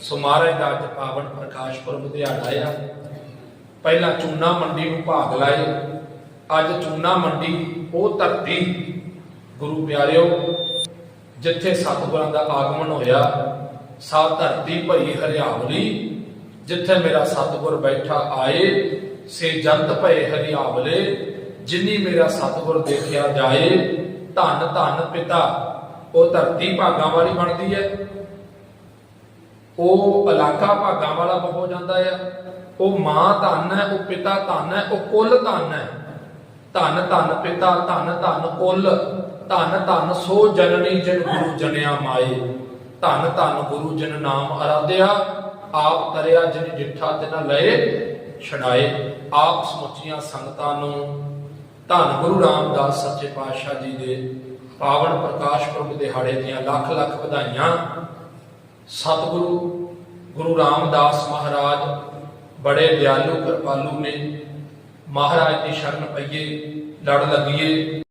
ਸੋ ਮਹਾਰਾਜ ਦਾ ਅੱਜ ਪਾਵਨ ਪ੍ਰਕਾਸ਼ ਪੁਰਬ ਦਿਹਾੜਾ ਆ ਪਹਿਲਾਂ ਚੂਨਾ ਮੰਡੀ ਨੂੰ ਭਾਗ ਲਾਏ। ਅੱਜ ਚੂਨਾ ਮੰਡੀ, ਉਹ ਧਰਤੀ, ਗੁਰੂ ਪਿਆਰਿਓ, ਜਿੱਥੇ ਸਤਿਗੁਰਾਂ ਦਾ ਆਗਮਨ ਹੋਇਆ। ਸਾ ਧਰਤੀ ਭਈ ਹਰਿਆਵਲੀ, ਜਿੱਥੇ ਮੇਰਾ ਸਤਿਗੁਰ ਬੈਠਾ ਆਏ, ਸੇ ਜੰਤ ਭਏ ਹਰਿਆਵਲੇ, ਜਿਨੀ ਮੇਰਾ ਸਤਿਗੁਰ ਦੇਖਿਆ ਜਾਏ, ਧੰਨ ਧੰਨ ਪਿਤਾ, ਉਹ ਧਰਤੀ ਭਾਗਾਂ ਵਾਲੀ ਬਣਦੀ ਹੈ। ਉਹ ਇਲਾਕਾ ਭਾਗਾਂ ਵਾਲਾ ਹੋ ਜਾਂਦਾ ਆ। ਉਹ ਮਾਂ ਧੰਨ ਹੈ, ਉਹ ਪਿਤਾ ਧੰਨ ਹੈ, ਉਹ ਕੁੱਲ ਧੰਨ ਹੈ। ਧੰਨ ਧੰਨ ਪਿਤਾ, ਧੰਨ ਧੰਨ ਕੁੱਲ, ਧੰਨ ਧੰਨ ਸੋ ਜਨਨੀ ਜਿਨ ਗੁਰੂ ਜਨਿਆ ਮਾਏ। ਧੰਨ ਧੰਨ ਗੁਰੂ ਜਿਨ ਨਾਮ ਅਰਾਧਿਆ, ਆਪ ਤਰਿਆ ਜਿਨ ਜਿੱਠਾ ਤਿਨ ਲਏ, ਛਡਾਏ। ਆਪ ਸਮੁੱਚੀਆਂ ਸੰਗਤਾਂ ਨੂੰ ਧੰਨ ਗੁਰੂ ਰਾਮਦਾਸ ਸੱਚੇ ਪਾਤਸ਼ਾਹ ਜੀ ਦੇ ਪਾਵਨ ਪ੍ਰਕਾਸ਼ ਪੁਰਬ ਦਿਹਾੜੇ ਦੀਆਂ ਲੱਖ ਲੱਖ ਵਧਾਈਆਂ। ਸਤਿਗੁਰੂ ਗੁਰੂ ਰਾਮਦਾਸ ਮਹਾਰਾਜ ਬੜੇ ਦਿਆਲੂ ਕਿਰਪਾਲੂ ਨੇ ਮਹਾਰਾਜ ਦੀ ਸ਼ਰਨ ਪਈਏ ਲੜ ਲੱਗੀਏ।